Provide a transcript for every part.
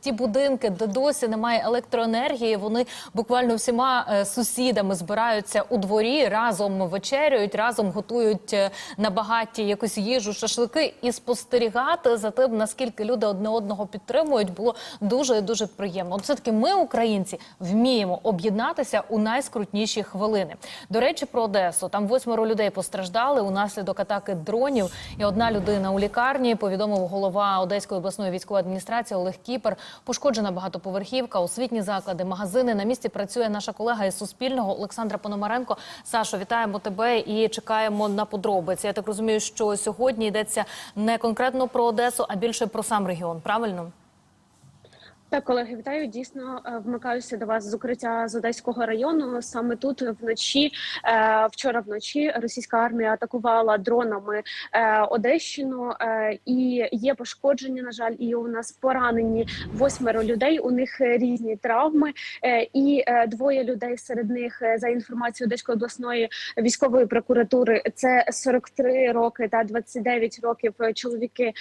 Ті- будинки, де досі немає електроенергії, вони буквально всіма е, сусідами збираються у дворі, разом вечерюють, разом готують е, на багаті якусь їжу, шашлики і спостерігати за тим, наскільки люди одне одного підтримують, було дуже дуже приємно. От все таки ми, українці, вміємо об'єднатися у найскрутніші хвилини. До речі, про Одесу там восьмеро людей постраждали унаслідок атаки дронів. І одна людина у лікарні повідомив голова Одеської обласної військової адміністрації Олег Кіпер. Пошкоджена багатоповерхівка, освітні заклади, магазини. На місці працює наша колега із Суспільного Олександра Пономаренко. Сашо, вітаємо тебе і чекаємо на подробиці. Я так розумію, що сьогодні йдеться не конкретно про Одесу, а більше про сам регіон. Правильно? Так, колеги, вітаю. Дійсно е, вмикаюся до вас з укриття з Одеського району. Саме тут вночі, е, вчора вночі, російська армія атакувала дронами е, Одещину, і є пошкодження. На жаль, і у нас поранені восьмеро людей. У них різні травми, і двоє людей серед них за інформацією Одеської обласної військової прокуратури. Це 43 роки та 29 років. Чоловіки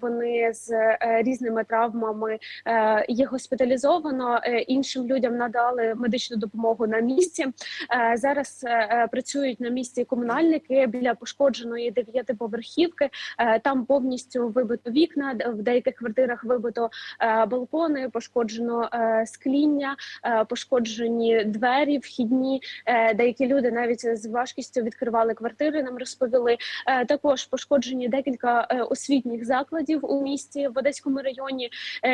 вони з різними травмами. Їх госпіталізовано. е, Іншим людям надали медичну допомогу на місці. Е, Зараз е, працюють на місці комунальники біля пошкодженої дев'ятиповерхівки. Там повністю вибито вікна. В деяких квартирах вибито балкони, пошкоджено скління, пошкоджені двері, вхідні. Деякі люди навіть з важкістю відкривали квартири. Нам розповіли. Також пошкоджені декілька освітніх закладів у місті в Одеському районі.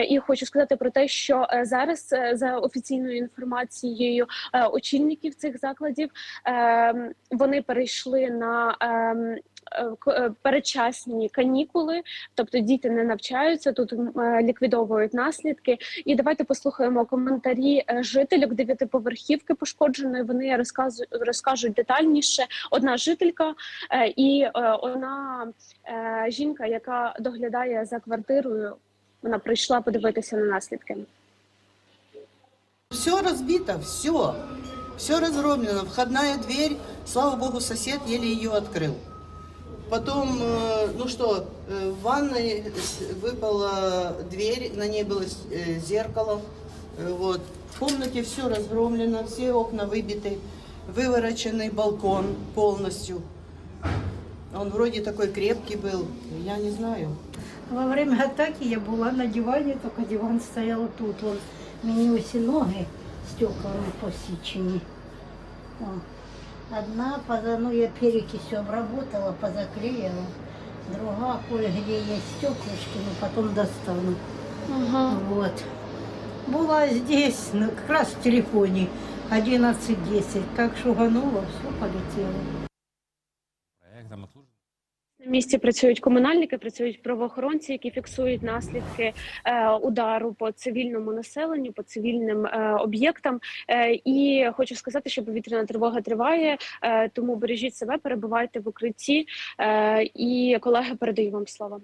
І хочу сказати про те, що е, зараз е, за офіційною інформацією е, очільників цих закладів е, вони перейшли на ем, передчасні канікули, тобто діти не навчаються тут ліквідовують наслідки. І давайте послухаємо коментарі жителів дев'ятиповерхівки пошкодженої. Вони розказують розкажуть детальніше. Одна жителька і одна жінка, яка доглядає за квартирою Вона прийшла подивитися на наслідки. Все разбито, все. Все разгромлено. Входная дверь, слава богу, сосед еле ее открыл. Потом, э, ну что, э, в ванной с- выпала дверь, на ней было с- э, зеркало. Э, Вот. В комнате все разгромлено, все окна выбиты, вывороченный балкон полностью. Он вроде такой крепкий был, я не знаю. Во время атаки я была на диване, только диван стоял тут. Вон, мені усі ноги стеклами посічені. О. Одна, поза- ну я перекисью обработала, позаклеила. Другая кое-где есть стеклышки, но потом достану. Вот. Была здесь, ну, как раз в телефоне, 11.10. Как шугануло, все полетело. На місці працюють комунальники, працюють правоохоронці, які фіксують наслідки е, удару по цивільному населенню, по цивільним е, об'єктам. Е, і хочу сказати, що повітряна тривога триває, тому бережіть себе, перебувайте в укритті. І колеги передаю вам слово.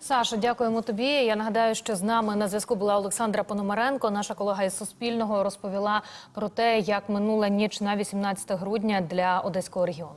Саша, дякуємо тобі. Я нагадаю, що з нами на зв'язку була Олександра Пономаренко. Наша колега із Суспільного розповіла про те, як минула ніч на 18 грудня для одеського регіону.